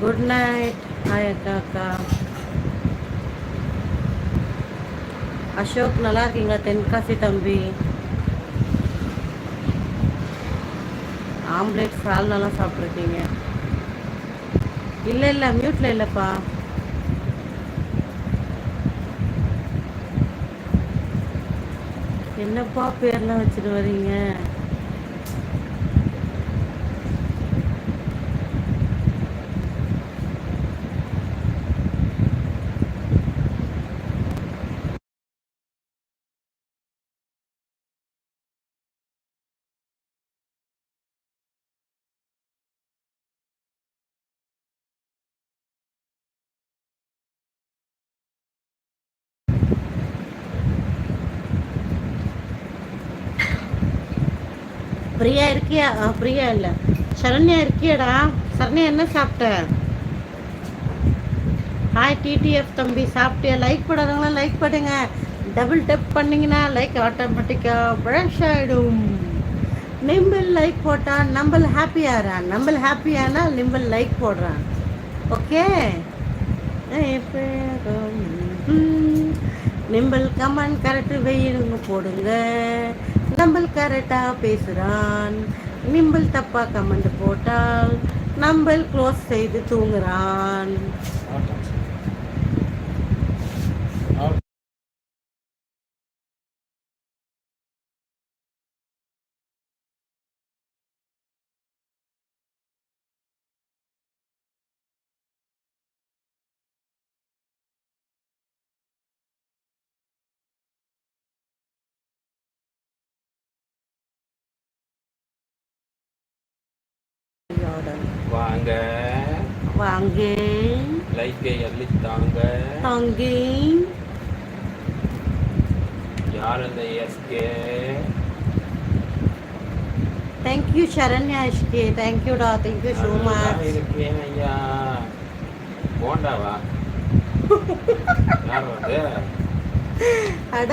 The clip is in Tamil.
குட் நைட் ஹாய் அக்கா அக்கா அசோக் நல்லா இருக்கீங்களா? தென்காசி தம்பி. ஆம்லேட் சால்னாலாம் சாப்பிட்ருக்கீங்க இல்லை இல்லை மியூட்டில் இல்லைப்பா. என்னப்பா பேர்லாம் வச்சுட்டு வரீங்க? பிரியா இருக்கியா? ஆ, பிரியா இல்லை. சரண்யா இருக்கியாடா. சரண்யா என்ன சாப்பிட்ட? ஹாய் டிடிஎஃப் தம்பி சாப்பிட்டியா? லைக் போடாதவங்களாம் லைக் பண்ணுங்க. டபுள் டப் பண்ணிங்கன்னா லைக் ஆட்டோமேட்டிக்காக ப்ரஷ் ஆகிடும் நிம்பிள் லைக் போட்டால் நம்மள் ஹாப்பியாகிறான் நம்மள் ஹாப்பியானா நிம்பிள் லைக் போடுறான் ஓகே நிம்பிள் கமெண்ட் கரெக்டு வெயிலுங்க போடுங்க. நம்மள் கரெக்டாக பேசுகிறான் நிம்பல் தப்பாக கமெண்ட் போட்டால் நம்மள் க்ளோஸ் செய்து தூங்குறான். வாங்க. வாங்க. லைக்கை அள்ளித்தாங்க தாங்கி. யார் அந்த SK? Thank you Saranya SK தேங்க்யூடா thank you so much இருக்கேன் ஐயா. போண்டாவா? யார் அது? அட